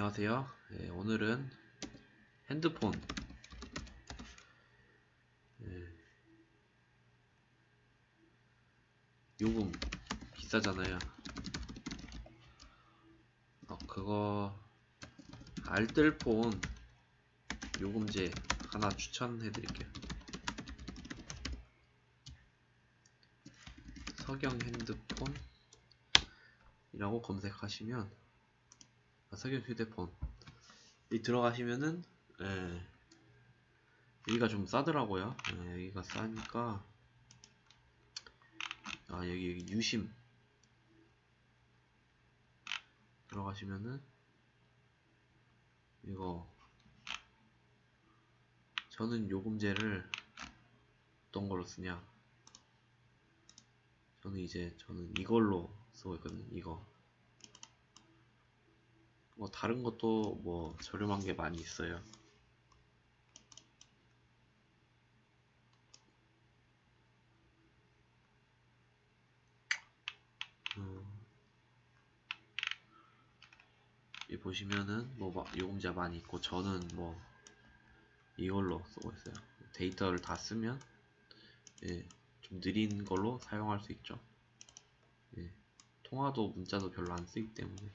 안녕하세요. 예, 오늘은 핸드폰 예, 요금 비싸잖아요. 어, 그거 알뜰폰 요금제 하나 추천해 드릴게요. 서경 핸드폰 이라고 검색하시면 아, 석영 휴대폰. 이 들어가시면은 예, 여기가 좀 싸더라고요. 예, 여기가 싸니까. 아 여기, 여기 유심. 들어가시면은 이거. 저는 요금제를 어떤 걸로 쓰냐? 저는 이제 저는 이걸로 쓰고 있거든요 이거 뭐 다른 것도 뭐 저렴한 게 많이 있어요. 음, 이 보시면은 뭐 마- 요금자 많이 있고 저는 뭐 이걸로 쓰고 있어요. 데이터를 다 쓰면 예, 좀 느린 걸로 사용할 수 있죠. 예, 통화도 문자도 별로 안 쓰기 때문에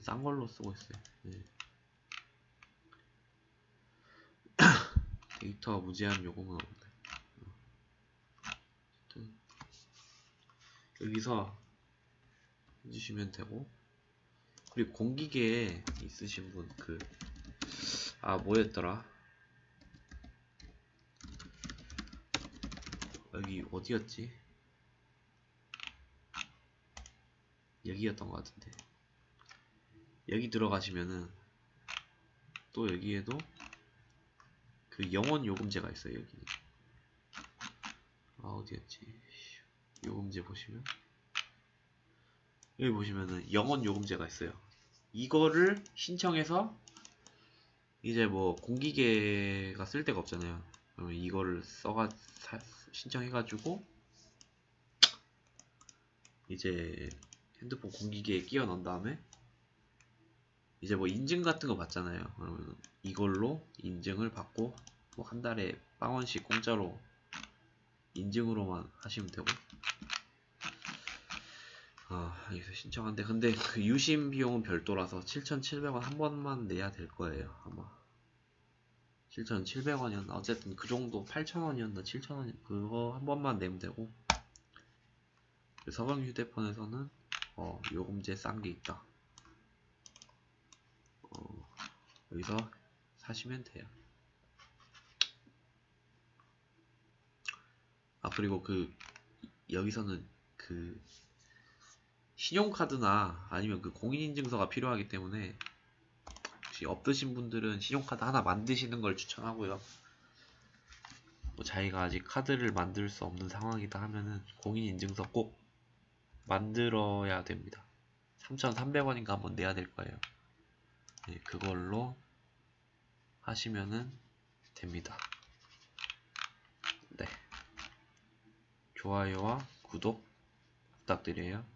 싼 걸로 쓰고 있어요. 네. 데이터 무제한 요금은. 어쨌든 여기서 해주시면 되고 그리고 공기계에 있으신 분 그 아 뭐였더라 여기 어디였지 여기였던 것 같은데 여기 들어가시면은 또 여기에도 그 영원 요금제가 있어요 여기. 아 어디였지? 요금제 보시면. 여기 보시면은 영원 요금제가 있어요. 이거를 신청해서 이제 뭐 공기계가 쓸 데가 없잖아요. 그러면 이거를 써가 사- 신청해가지고 이제 핸드폰 공기계에 끼워 넣은 다음에 이제 뭐 인증 같은 거 받잖아요. 그러면 이걸로 인증을 받고 뭐 한 달에 빵원씩 공짜로 인증으로만 하시면 되고. 아, 여기서 신청한데 근데 그 유심 비용은 별도라서 7,700원 한 번만 내야 될 거예요. 아마 7,700원이었나 어쨌든 그 정도 8,000원이었나 7,000원 그거 한 번만 내면 되고. 그 서방 휴대폰에서는 어, 요금제 싼 게 있다. 어, 여기서 사시면 돼요. 아 그리고 그 여기서는 그 신용카드나 아니면 그 공인인증서가 필요하기 때문에 혹시 없으신 분들은 신용카드 하나 만드시는 걸 추천하고요. 뭐 자기가 아직 카드를 만들 수 없는 상황이다 하면은 공인인증서 꼭 만들어야 됩니다. 3,300원인가 한번 내야 될 거예요. 네, 그걸로 하시면은 됩니다. 네. 좋아요와 구독 부탁드려요.